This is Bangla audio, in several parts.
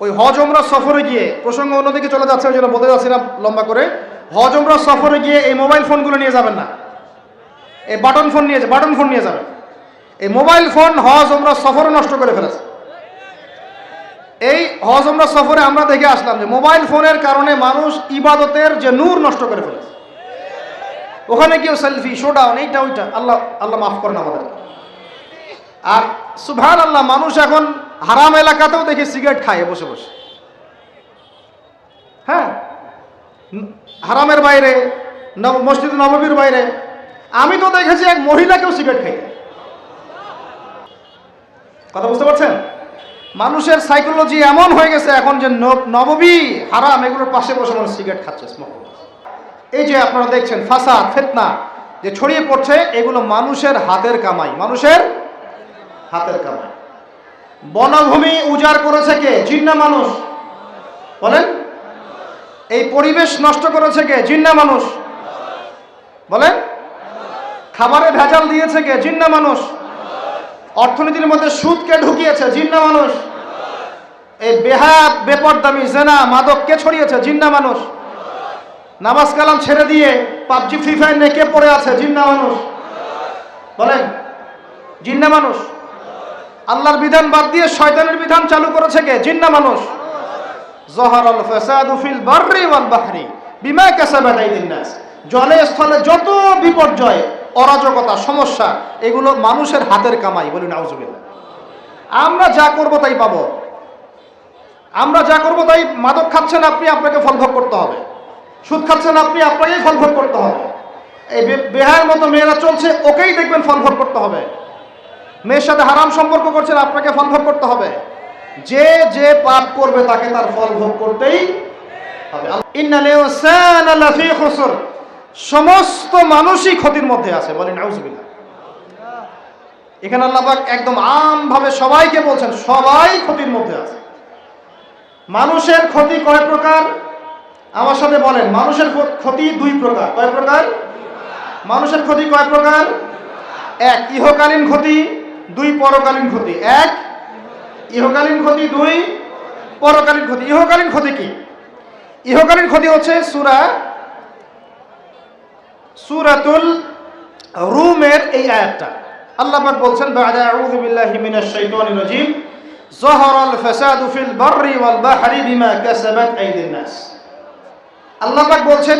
ওই হজ ওমরা সফরে গিয়ে, প্রসঙ্গ অন্যদিকে চলে যাচ্ছে, ওই জন্য বলতে যাচ্ছি না লম্বা করে। হজ ওমরা সফরে গিয়ে এই মোবাইল ফোনগুলো নিয়ে যাবেন না। এই বাটন ফোন নিয়ে, বাটন ফোন নিয়ে যাবেন। এই মোবাইল ফোন হজ ওমরা সফরে নষ্ট করে ফেলেছে। এই হজ ওমরা সফরে আমরা দেখে আসলাম যে মোবাইল ফোনের কারণে মানুষ ইবাদতের যে নূর নষ্ট করে ফেলেছে। ওখানে কেউ সেলফি, শোডাউন, এইটা, ওইটা। আল্লাহ আল্লাহ মাফ করেন আমাদের আর সুভান আল্লাহ মানুষ এখন হারাম এলাকাতেও দেখি সিগারেট খায়, বসে বসে। হ্যাঁ? হারামের বাইরে মসজিদ নববীর বাইরে। আমি তো দেখেছি এক মহিলাকেও সিগারেট খাই কথা বুঝতে পারছেন? মানুষের সাইকোলজি এমন হয়ে গেছে এখন যে নব- নববী, হারাম, এগুলোর পাশে বসে মানুষ সিগারেট খাচ্ছে এই যে আপনারা দেখছেন, ফাসাদ, ফেতনা যে ছড়িয়ে পড়ছে, এগুলো মানুষের হাতের কামাই, মানুষের হাতের কামাই। বনভূমি উজাড় করেছে কে? জিন্না মানুষ। বলেন। এই পরিবেশ নষ্ট করেছে কে? জিন্না মানুষ। বলেন। খাবারে ভেজাল দিয়েছে কে? জিন্না মানুষ। অর্থনীতির মধ্যে সুদকে ঢুকিয়েছে? জিন্না মানুষ। এই বেহা বেপরদামি, জেনা, মাদক কে ছড়িয়েছে? জিন্না মানুষ। নামাজ কালাম ছেড়ে দিয়ে পাবজি, ফ্রি ফায়ার নেকে পড়ে আছে? জিন্না মানুষ। বলেন। জিন্না মানুষ। আল্লাহর বিধান বাদ দিয়ে শয়তানের বিধান চালু করেছে কে? জিন্না মানুষ? জহরাল ফাসাদু ফিল বাররি ওয়াল বাহরি বিমা কাসাবাত আইদিন নাস। জলে স্থলে যত বিপর্যয়, অরাজকতা, সমস্যা, এগুলো মানুষের হাতের কামাই বলি নাউজুবিল্লাহ। আমরা যা করব তাই পাবো। আমরা যা করব তাই মাদক খাচ্ছেন আপনি, আপনাকে ফল ভোগ করতে হবে। সুদ খাচ্ছেন আপনি, আপনাকেই ফল ভোগ করতে হবে। এই বেহার মতো মেয়েরা চলছে, ওকেই দেখবেন ফল ভোগ করতে হবে। মেয়ের সাথে হারাম সম্পর্ক করছেন, আপনাকে ফল ভোগ করতে হবে। যে যে পাপ করবে তাকে তার ফল ভোগ করতেই হবে। সমস্ত মানুষই ক্ষতির মধ্যে আছে, বলেন এখানে আল্লাহ একদম আমভাবে সবাইকে বলছেন, সবাই ক্ষতির মধ্যে আছে। মানুষের ক্ষতি কয় প্রকার? আমার সাথে বলেন, মানুষের ক্ষতি দুই প্রকার। কয় প্রকার? মানুষের ক্ষতি কয় প্রকার? এক, ইহকালীন ক্ষতি। দুই পরকালীন ক্ষতি। এক, ইহকালীন ক্ষতি। দুই, পরকালীন ক্ষতি। ইহকালীন ক্ষতি কি? ইহকালীন ক্ষতি হচ্ছে সুরা, সুরাতুল রুমের এই আয়াতটা। আল্লাহ পাক বলছেন, বাদা আউযু বিল্লাহি মিনাশ শাইতানির রাজিম। যাহারাল ফাসাদু ফিল বাররি ওয়াল বাহরি বিমা কাসাবাত আইদিন নাস। আল্লাহ পাক বলছেন,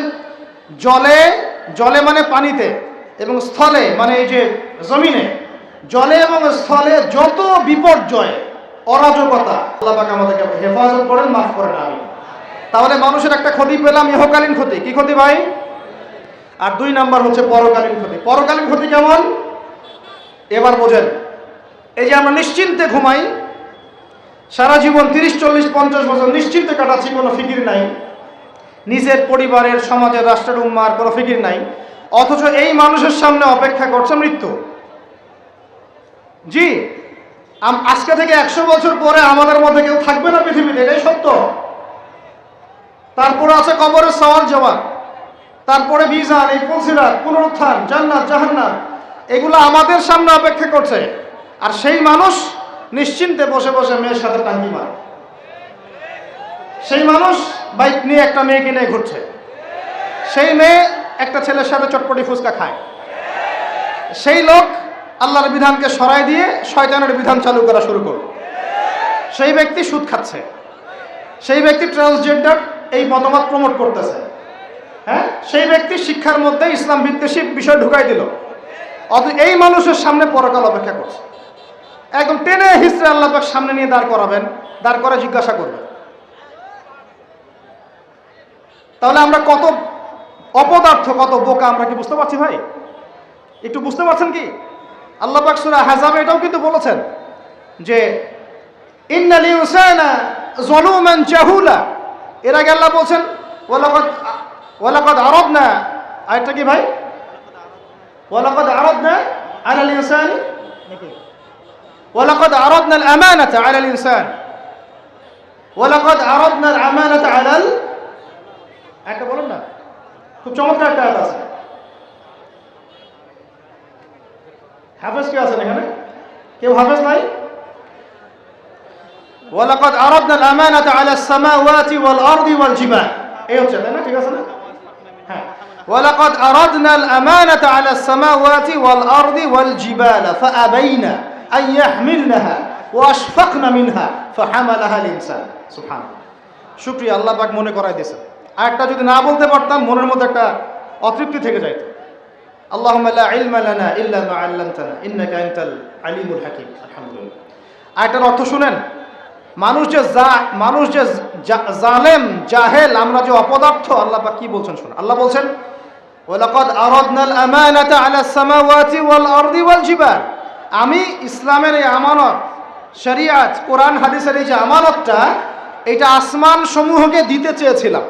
জলে জলে মানে পানিতে এবং স্থলে মানে এই যে জমিনে জলে এবং স্থলে যত বিপর্যয়, অরাজকতা, আল্লাহ পাক আমাদেরকে হেফাজত করেন, মাফ করেন আমি তাহলে মানুষের একটা ক্ষতি পেলাম, ইহকালীন ক্ষতি। কি ক্ষতি ভাই? আর দুই নাম্বার হচ্ছে পরকালীন ক্ষতি। পরকালীন ক্ষতি কেমন? এবার বোঝেন। এই যে আমরা নিশ্চিন্তে ঘুমাই, সারা জীবন তিরিশ, চল্লিশ, পঞ্চাশ বছর নিশ্চিন্তে কাটাচ্ছি, কোনো ফিকির নাই। নিজের পরিবারের, সমাজের, রাষ্ট্রের উম্মার কোনো ফিকির নাই। অথচ এই মানুষের সামনে অপেক্ষা করছে মৃত্যু। জি আজকে থেকে একশো বছর পরে আমাদের মধ্যে কেউ থাকবে না পৃথিবীতে, এটাই সত্য। তারপরে আছে কবরের সওয়াল জবাব। তারপরে বিজান এই ফুলসিরাত, পুনরুত্থান, জান্নাত জাহান্নাত এগুলো আমাদের সামনে অপেক্ষা করছে। আর সেই মানুষ নিশ্চিন্তে বসে বসে মেয়ের সাথে টাঙ্কি মারে। সেই মানুষ বাইক নিয়ে একটা মেয়েকে নিয়ে ঘুরছে। সেই মেয়ে একটা ছেলের সাথে চটপটি ফুচকা খায়। সেই লোক আল্লাহর বিধানকে সরাই দিয়ে শয়তানের বিধান চালু করা শুরু করল। সেই ব্যক্তি সুদ খাচ্ছে। সেই ব্যক্তি ট্রান্সজেন্ডার এই মতামত প্রমোট করতেছে। হ্যাঁ? সেই ব্যক্তি শিক্ষার মধ্যে ইসলাম বিদ্বেষী বিষয় ঢুকাই দিল। অত এই মানুষের সামনে পরকাল অপেক্ষা করছে। একদম টেনে হিস্ট্রি আল্লাপাক সামনে নিয়ে দাঁড় করাবেন, দাঁড় করে জিজ্ঞাসা করবেন। তাহলে আমরা কত অপদার্থ, কত বোকা, আমরা কি বুঝতে পারছি ভাই? একটু বুঝতে পারছেন কি? আল্লাহ সূরা হাজাবে এটাও কিন্তু বলেছেন যে ইন্নাল ইনসানা যালুমান জাহুলা। এর আগে আল্লাহ বলছেন, ওয়ালাকাদ ওয়ালাকাদ আরাদনা। আয়াতটা কি ভাই? ওয়ালাকাদ আরাদনা আলাল ইনসানি ওয়ালাকাদ আরাদনা আল আমানাতা আলাল ইনসান ওয়ালাকাদ আরাদনা আল আমানাতা আলাল একটা বলুন না। খুব চমৎকার একটা আছে। হাফেজ কে আছেন এখানে? কেউ হাফেজ নাই? ওয়ালাকাদ আরাদনা আল-আমানাতা আলা আস-সামাওয়াতি ওয়াল আরদি ওয়াল জিবাল এই হচ্ছে তাই না? ঠিক আছে না? হ্যাঁ। ওয়ালাকাদ আরাদনা আল-আমানাতা আলা আস-সামাওয়াতি ওয়াল আরদি ওয়াল জিবাল ফাআবাইনা আন ইয়াহমিলনাহা ওয়া আশফাকনা মিনহা ফাহামালাহা আল-ইনসান। সুবহানাল্লাহ। শুকরিয়া আল্লাহ পাক মনে করাই দিয়েছেন। আর একটা যদি না বলতে পারতাম মনের মধ্যে একটা অতৃপ্তি থেকে যাইত। আল্লাহুম্মা লা ইলমা লানা ইল্লা মা 'আল্লামতানা, ইন্নাকা আনতাল আলিমুল হাকিম। আলহামদুলিল্লাহ। আয়টার অর্থ শুনেন, মানুষ যে মানুষ যে জালেম, জাহেল, আমরা যে অপদার্থ, আল্লাহ পাক কি বলছেন শুনুন। আল্লাহ বলছেন, ওয়ালাকাদ আরাদনাল আমানাতা আলা সামাওয়াতি ওয়াল আরদি ওয়াল জিবাল। আমি ইসলামের এই আমানত, শরিয়াত, কোরআন, হাদিসের এই যে আমানতটা, এটা আসমান সমূহকে দিতে চেয়েছিলাম।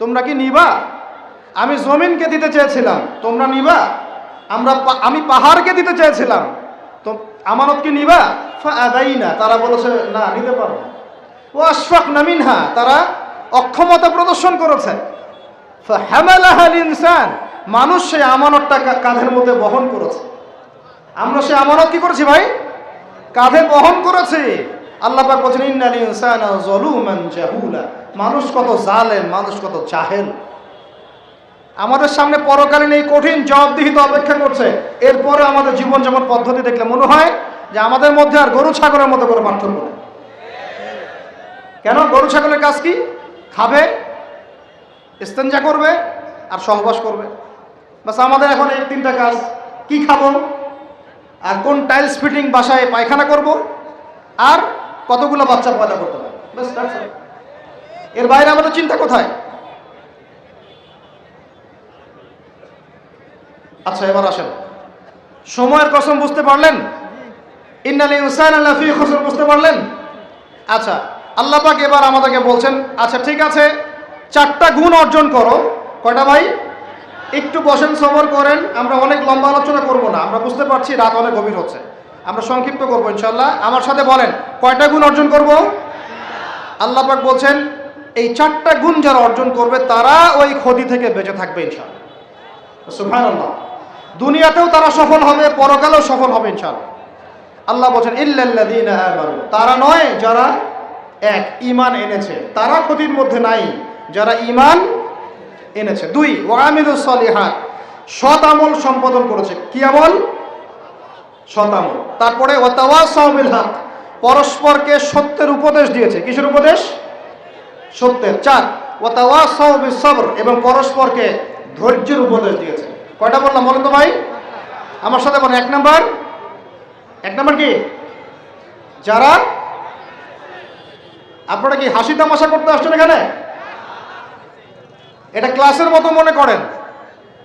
তোমরা কি নিবা? আমি জমিনকে দিতে চেয়েছিলাম। তোমরা নিবা? আমরা আমি পাহাড়কে দিতে চেয়েছিলাম। তো আমানত কি নিবা? না তারা বলেছে, না, নিতে পারব না। ও আশফাক নামিনহা তারা অক্ষমতা প্রদর্শন করেছে। ইনসান মানুষ সেই আমানতটা কাঁধের মধ্যে বহন করেছে। আমরা সেই আমানত কি করেছি ভাই? কাঁধে বহন করেছি। আল্লাহ পাক বলছেন, ইন্নাল ইনসানা যালুমান জাহুলা। মানুষ কত জালেম, মানুষ কত জাহেল। আমাদের সামনে পরকালীন এই কঠিন জবাবদিহিত অপেক্ষা করছে। এরপরে আমাদের জীবন যেমন পদ্ধতি দেখলে মনে হয় যে আমাদের মধ্যে আর গরু ছাগলের মতো করে পার্থক্য নেই। কেন? গরু ছাগলের কাজ কি? খাবে, ইস্তেঞ্জা করবে আর সহবাস করবে। বাস আমাদের এখন এই তিনটা কাজ। কি খাব? আর কোন টাইলস ফিটিং বাসায় পায়খানা করব? আর কতগুলো বাচ্চা পয়দা করতে ব্যাস এর বাইরে আমাদের চিন্তা কোথায়? আচ্ছা এবার আসেন। সময়ের কসম বুঝতে পারলেন? ইন্নাল ইনসান আল্লাহ ফি বুঝতে পারলেন? আচ্ছা আল্লাহ পাক এবার আমাদেরকে বলছেন আচ্ছা ঠিক আছে, চারটা গুণ অর্জন করো। কয়টা ভাই? একটু বসেন, সবর করেন, আমরা অনেক লম্বা আলোচনা করব না, আমরা বুঝতে পারছি রাত অনেক গভীর হচ্ছে। আমরা সংক্ষিপ্ত করব ইনশাল্লাহ আমার সাথে বলেন, কয়টা গুণ অর্জন করব? আল্লাহ পাক বলছেন, এই চারটা গুণ যারা অর্জন করবে, তারা ওই ক্ষতি থেকে বেঁচে থাকবে ইনশাল্লাহ সুবহানাল্লাহ। দুনিয়াতেও তারা সফল হবে, পরকালেও সফল হবে ইনশাআল্লাহ। আল্লাহ বলছেন তারা নয়, যারা এক, ঈমান এনেছে। তারা ক্ষতির মধ্যে নাই, যারা ঈমান এনেছে। দুই ওয়ামিলুস সলিহাত। সৎ আমল সম্পাদন করেছে। কি আমল? সৎ আমল। তারপরে পরস্পরকে সত্যের উপদেশ দিয়েছে। কিসের উপদেশ? সত্যের। চার ওয়াতাওয়াসাউ বিস সবর। এবং পরস্পরকে ধৈর্যের উপদেশ দিয়েছে। কয়টা বললাম বলেন তো ভাই? আমার সাথে বলেন, এক নাম্বার। এক নাম্বার কি? যারা আপনারা কি হাসি তামাশা করতে আসছেন এখানে? এটা ক্লাসের মতো মনে করেন।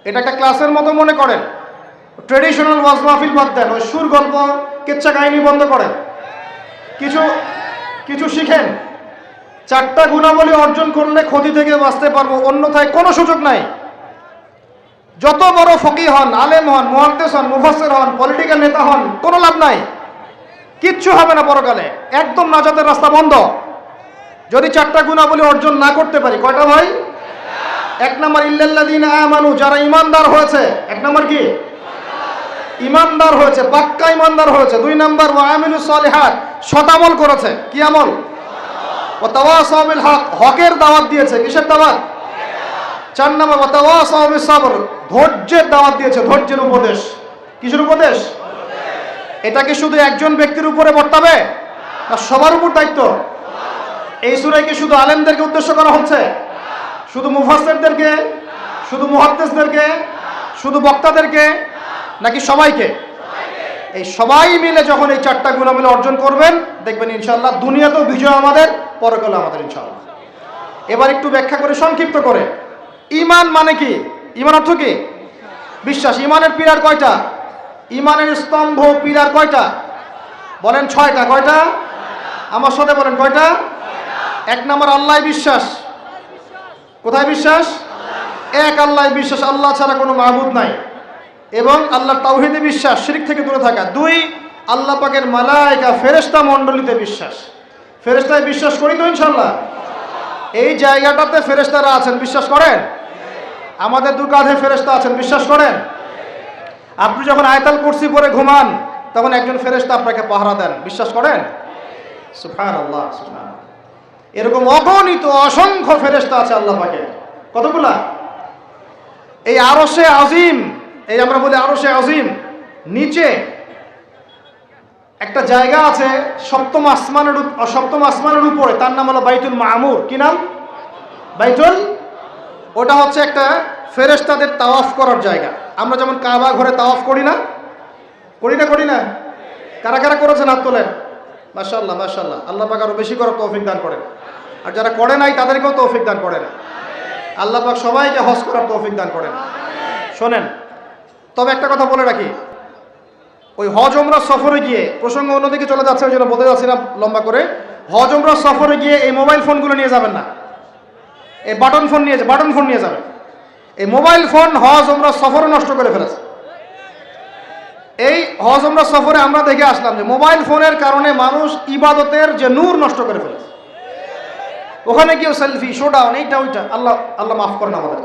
এটা একটা ক্লাসের মতো মনে করেন। ট্রেডিশনাল ওয়াজ মাহফিল বাদ দেন, ওই সুর, গল্প, কেচ্ছা, কাহিনী বন্ধ করেন। কিছু কিছু শিখেন। চারটা গুণাবলী অর্জন করলে ক্ষতি থেকে বাঁচতে পারব। অন্যথায় কোনো সুযোগ নাই। যত বড় ফকি হন, আলেম হন, মোহাদ্দেস হন মুফাসের হন পলিটিক্যাল নেতা হন, কোনো লাভ নাই। কিচ্ছু হবে না পরকালে। একদম নাজাতের রাস্তা বন্ধ। যদি চারটা গুণাবলী অর্জন না করতে পারি, কয়টা ভাই? এক নম্বর ইল্লাল্লাদিন আমানু, যারা ইমানদার হয়েছে। এক নম্বর কি? ইমানদার হয়েছে, পাক্কা ইমানদার হয়েছে। দুই নম্বর ওয়ামিলু সলিহাত শতামল করেছে। কি আমল? ও তাওয়াসাবিল হক, হকের দাওয়াত দিয়েছে। কিসের দাওয়াত? চার নম্বর সাবর, ধৈর্যের দাওয়াত দিয়েছে, ধৈর্যের উপদেশ। কিসের উপদেশ? এটা কি শুধু একজন ব্যক্তির উপরে বর্তাবে? না, সবার উপর দায়িত্ব? এই সুরাই কি শুধু আলেমদেরকে উদ্দেশ্য করা হচ্ছে? শুধু মুফাসসিরদেরকে? শুধু মুহাদ্দিসদেরকে? শুধু বক্তাদেরকে? নাকি সবাইকে? এই সবাই মিলে যখন এই চারটা গুণ মিলে অর্জন করবেন, দেখবেন ইনশাল্লাহ দুনিয়াতেও বিজয় আমাদের পরকালে আমাদের ইনশাল্লাহ এবার একটু ব্যাখ্যা করে সংক্ষিপ্ত করে। ইমান মানে কি? ইমান অর্থ কি? বিশ্বাস। ইমানের পিলার কয়টা? ইমানের স্তম্ভ পিলার কয়টা? বলেন ছয়টা। কয়টা? আমার সাথে বলেন কয়টা? এক নম্বর আল্লাহ বিশ্বাস। কোথায় বিশ্বাস? এক আল্লাহ বিশ্বাস। আল্লাহ ছাড়া কোনো মাহবুদ নাই। এবং আল্লাহ তাওহিদে বিশ্বাস, শিরিক থেকে দূরে থাকা। দুই, আল্লাহ পাকের মালাইকা ফেরেশতা মণ্ডলীতে বিশ্বাস। ফেরেস্তায় বিশ্বাস করি তো ইনশাল্লাহ এই জায়গাটাতে ফেরেশতারা আছেন। বিশ্বাস করেন? আমাদের দু কাঁধে ফেরেশতা আছেন, বিশ্বাস করেন? আপনি যখন আয়তাল কুরসি পরে ঘুমান, তখন একজন ফেরেশতা আপনাকে পাহারা দেন, বিশ্বাস করেন? আল্লাহ এরকম অগণিত, অসংখ্য ফেরেস্তা আছে আল্লাহ পাকে কতগুলা? এই আরশে আজিম, এই আমরা বলি আরশে আজিম, নিচে একটা জায়গা আছে সপ্তম আসমানের সপ্তম আসমানের উপরে, তার নাম হলো বাইতুল মামুর। কি নাম? বাইতুল ওটা হচ্ছে একটা ফেরেশতাদের তাওয়াফ করার জায়গা। আমরা যেমন কাবা ঘরে তাওয়াফ করি না? করি না করি না? কারা কারা করেছেন হাত তোলেন? মাশাল্লাহ মাশাল্লাহ আল্লাহ পাক আরও বেশি করে তৌফিক দান করেন। আর যারা করে নাই, তাদেরকেও তৌফিক দান করেন। আল্লাহ পাক সবাইকে হজ করার তৌফিক দান করেন। শোনেন, তবে একটা কথা বলে রাখি। ওই হজ ওমরা সফরে গিয়ে প্রসঙ্গ অন্যদিকে চলে যাচ্ছে, ওই জন্য বলতে যাচ্ছি না লম্বা করে। হজ ওমরা সফরে গিয়ে এই মোবাইল ফোনগুলো নিয়ে যাবেন না। এই বাটন ফোন নিয়ে বাটন ফোন নিয়ে যাবেন এই মোবাইল ফোন হজ ওমরা সফরে নষ্ট করে ফেলেছে। এই হজ ওমরা সফরে আমরা দেখে আসলাম যে মোবাইল ফোনের কারণে মানুষ ইবাদতের যে নূর নষ্ট করে ফেলেছে। ওখানে গিয়েও সেলফি শোডাউন এইটা, ওইটা। আল্লাহ আল্লাহ মাফ করেন আমাদের।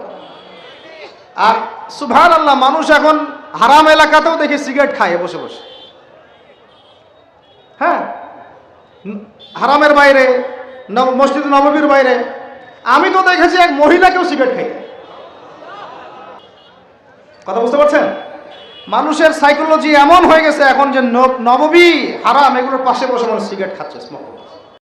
আর সুভান আল্লাহ মানুষ এখন হারাম এলাকাতেও দেখি সিগারেট খায় বসে বসে। হ্যাঁ? হারামের বাইরে মসজিদ নববীর বাইরে আমি তো দেখেছি এক মহিলাকেও সিগারেট খাইতে কথা বুঝতে পারছেন? মানুষের সাইকোলজি এমন হয়ে গেছে এখন যে নব- নববী হারাম, এগুলোর পাশে বসে মানুষ সিগারেট খাচ্ছে স্মোক